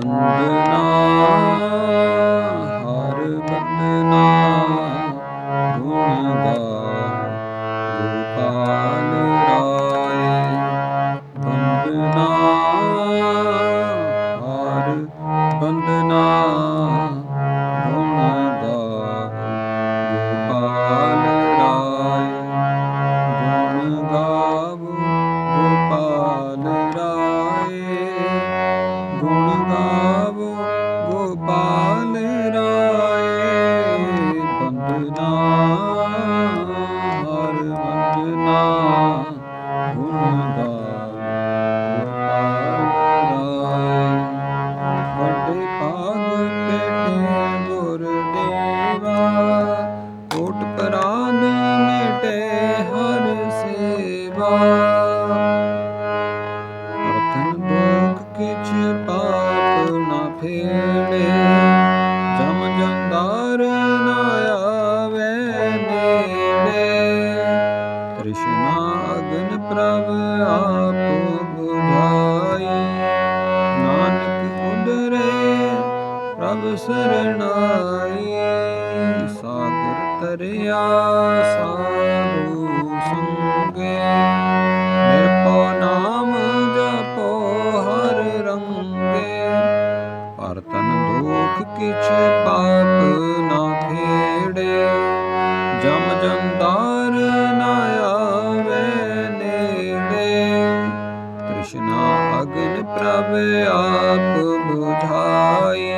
ਬੰਦਨਾ ਹਰ ਬੰਦਨਾ ਗੁਣ ਗਾ ਗੋਪਾਲ ਪਰਾਨ ਮਿਟੇ ਹਰ ਸੇਵਾ। ਅਰਥਨ ਦੁਖ ਕਿਛ ਪਾਪ ਨਾ ਫੇੜੇ, ਜਮ ਜੰਦਾਰ ਨਾ ਆਵੇ ਨੇੜੇ। ਤ੍ਰਿਸ਼ਨਾ ਅਗਨ ਪ੍ਰਭ ਆਪ ਬੁਝਾਈ, ਨਾਨਕ ਉਦਰੇ ਪ੍ਰਭ ਸਰਣਾਈ। ਤਰਿਆ ਸਾਧੂ ਸੰਗੇ, ਨਿਰਭਉ ਨਾਮ ਜਪੋ ਹਰ ਰੰਗੇ। ਪਰ ਤਨ ਦੁਖ ਕਿਛ ਪਾਪ ਨਾ ਫੇੜੇ ਜਮ ਜੰਦਾਰ ਨਾ ਆਵੇ ਨੇੜੇ। ਤ੍ਰਿਸ਼ਨਾ ਅਗਨ ਪ੍ਰਭ ਆਪ ਬੁਝਾਈ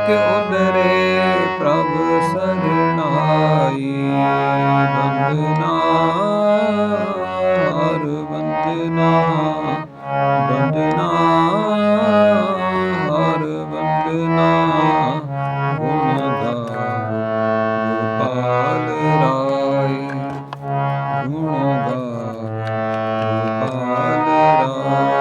ਨਾਨਕ ਉਦਰੇ ਪ੍ਰਭ ਸਗਣਾਈ ਬੰਦਨਾ ਹਰ ਬੰਦਨਾ ਬੰਦਨਾ ਹਰ ਬੰਦਨਾ ਗੁਣ ਦਾ ਗੋਪਾਲ ਰਾਈ ਗੁਣ ਦਾ ਗੋਪਾਲ ਰਾਈ